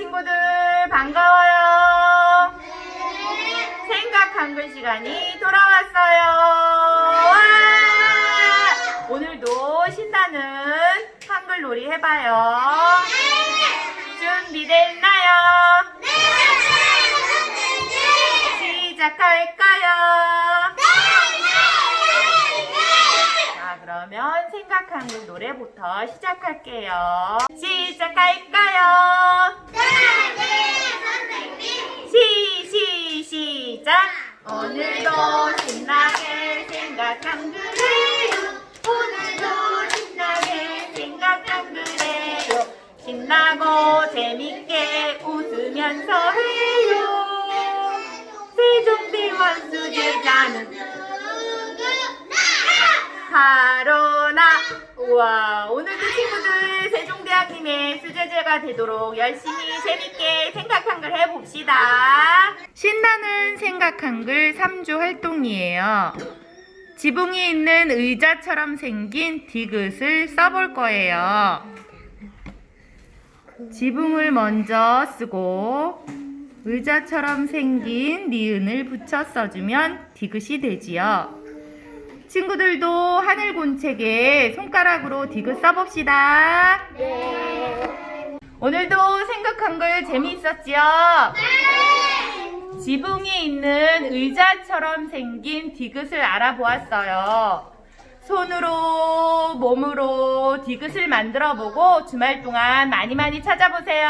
친구들 반가워요. 생각 한글 시간이 돌아왔어요. 와! 오늘도 신나는 한글 놀이 해봐요. 준비됐나요? 시작할까요? 그러면 생각 한글 노래부터 시작할게요. 시작할까요? 신나고 재밌게 웃으면서 해요. 세종대왕 수제자는 바로 나. 우와, 오늘도 친구들 세종대왕님의 수제자가 되도록 열심히 재밌게 생각 한글 해봅시다. 신나는 생각 한글 3주 활동이에요. 지붕이 있는 의자처럼 생긴 디귿을 써볼 거예요. 지붕을 먼저 쓰고 의자처럼 생긴 니은을 붙여 써주면 디귿이 되지요. 친구들도 하늘 곤책에 손가락으로 디귿 써봅시다. 오늘도 생각 한글 재미있었지요? 지붕이 있는 의자처럼 생긴 디귿을 알아보았어요. 손으로, 몸으로 디귿을 만들어 보고 주말 동안 많이 많이 찾아보세요.